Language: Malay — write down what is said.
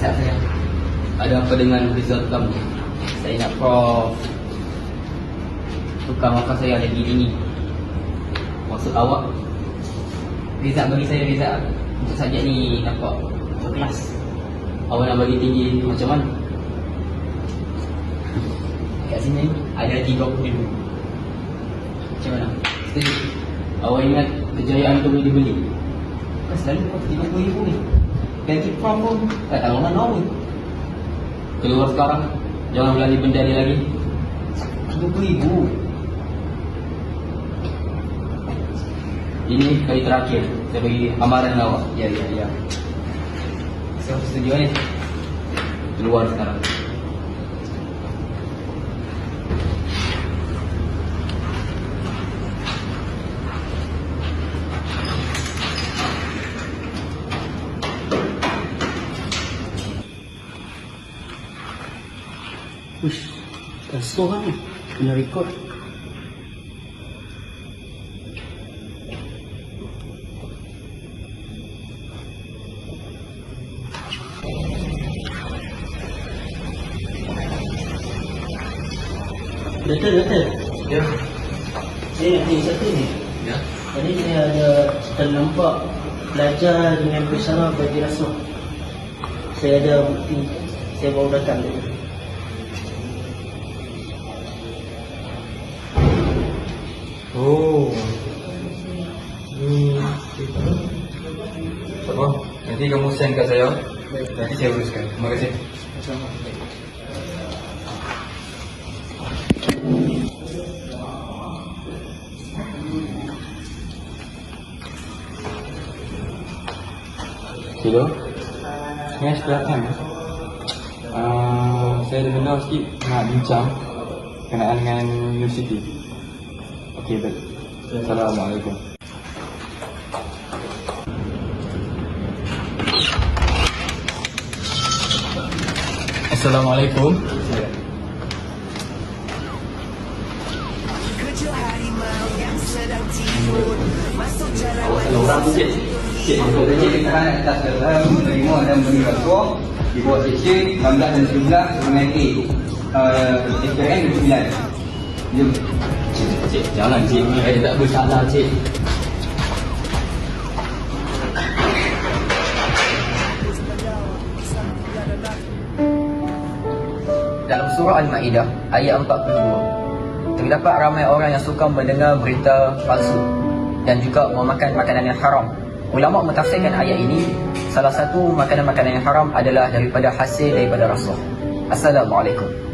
Result saya. Ada apa dengan result kamu? Saya nak prof tukar markah saya lagi tinggi. Maksud awak? Result bagi saya result untuk subjek ni nampak berkelas. Awak nak bagi tinggi macam mana? Kat sini ada 30 ribu. Macam mana? Setuju? Awak ingat kejayaan tu boleh dibeli? Kan selalu kau tiga puluh ribu ni Gaji prom pun tak tahu mana ni Keluar sekarang Jangan benda ni lagi. Puluh ribu. Ini kali terakhir. Saya bagi amaran awak. Ya, ya, ya. Saya setuju ni Keluar sekarang Uish, kasar kan ni. Kena rekod. Doktor, doktor. Ya Saya nak tanya satu ni. Ya Tadi saya ada ternampak pelajar dengan bersama bagi rasuah. Saya ada bukti. Saya bawa datang tadi. Nanti kamu send saya. Nanti saya uruskan. Terima kasih. Hello. Yes, kelihatan. Uh, saya ada benda sikit nak bincang kenaan dengan universiti. Okey, baik. Assalamualaikum. Assalamualaikum. Orang tu cik Cik masuk saja Sekarang nak atas dalam Menerima dan beri rasuah Di bawah seksyen 16 dan 17 Dengan A uh, SPM 9 Jom Cik, cik, jangan cik Saya tak bersalah cik Surah Al-Ma'idah ayat 42 Terdapat ramai orang yang suka mendengar berita palsu dan juga memakan makanan yang haram. Ulama mentafsirkan ayat ini salah satu makanan-makanan yang haram adalah daripada hasil daripada rasuah. Assalamualaikum.